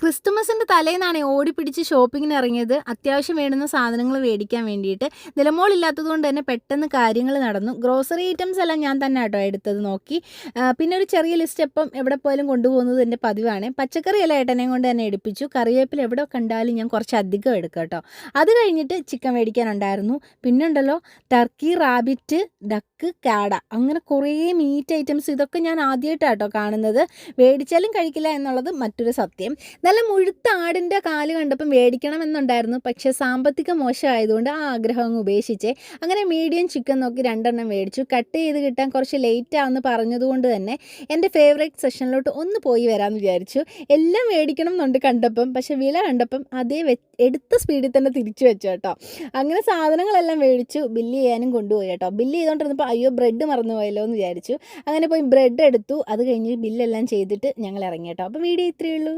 ക്രിസ്തുമസിന്റെ തലേന്നാണ് ഓടിപ്പിടിച്ച് ഷോപ്പിങ്ങിന് ഇറങ്ങിയത്. അത്യാവശ്യം വേണ്ടുന്ന സാധനങ്ങൾ മേടിക്കാൻ വേണ്ടിയിട്ട്. നിലമോളില്ലാത്തത് കൊണ്ട് തന്നെ പെട്ടെന്ന് കാര്യങ്ങൾ നടന്നു. ഗ്രോസറി ഐറ്റംസ് എല്ലാം ഞാൻ തന്നെ കേട്ടോ എടുത്തത് നോക്കി. പിന്നെ ഒരു ചെറിയ ലിസ്റ്റ് എപ്പം എവിടെ പോയാലും കൊണ്ടുപോകുന്നത് എന്റെ പതിവാണ്. പച്ചക്കറി എല്ലാം ഏട്ടനെയും കൊണ്ട് തന്നെ എടുപ്പിച്ചു. കറിവേപ്പില എവിടെ കണ്ടാലും ഞാൻ കുറച്ച് അധികം എടുക്കും കേട്ടോ. അത് കഴിഞ്ഞിട്ട് ചിക്കൻ മേടിക്കാനുണ്ടായിരുന്നു. പിന്നെ ഉണ്ടല്ലോ ടർക്കി റാബിറ്റ് ഡക്ക് കാട. അങ്ങനെ കുറേ മീറ്റ് ഐറ്റംസ് ഇതൊക്കെ ഞാൻ ആദ്യമായിട്ടാണ് കേട്ടോ കാണുന്നത്. മേടിച്ചാലും കഴിക്കില്ല എന്നുള്ളത് മറ്റൊരു സത്യം. നല്ല മുഴുത്ത ആടിന്റെ കാൽ കണ്ടപ്പോൾ മേടിക്കണം എന്നുണ്ടായിരുന്നു പക്ഷേ സാമ്പത്തിക മോശമായതുകൊണ്ട് ആ ആഗ്രഹം അങ്ങ് ഉപേക്ഷിച്ചേ അങ്ങനെ മീഡിയം ചിക്കൻ നോക്കി രണ്ടെണ്ണം മേടിച്ചു. കട്ട് ചെയ്ത് കിട്ടാൻ കുറച്ച് ലേറ്റ് ആണെന്ന് പറഞ്ഞതുകൊണ്ട് തന്നെ എന്റെ ഫേവറേറ്റ് സെഷനിലോട്ട് ഒന്ന് പോയി വരാമെന്ന് വിചാരിച്ചു. എല്ലാം മേടിക്കണം എന്നുണ്ട് കണ്ടപ്പം. പക്ഷെ വില കണ്ടപ്പം അതേ എടുത്ത സ്പീഡിൽ തന്നെ തിരിച്ചു വെച്ചു കേട്ടോ. അങ്ങനെ സാധനങ്ങളെല്ലാം മേടിച്ചു. ബില്ല് ചെയ്യാനും കൊണ്ടുപോയി കേട്ടോ. ബില്ല് ചെയ്തുകൊണ്ടിരുന്നപ്പോൾ അയ്യോ ബ്രെഡ് മറന്നു പോയല്ലോ എന്ന് വിചാരിച്ചു. അങ്ങനെ പോയി ബ്രെഡ് എടുത്തു. അത് കഴിഞ്ഞ് ബില്ലെല്ലാം ചെയ്തിട്ട് ഞങ്ങൾ ഇറങ്ങി കേട്ടോ. അപ്പോൾ വീഡിയോ ഇത്രയേ ഉള്ളൂ.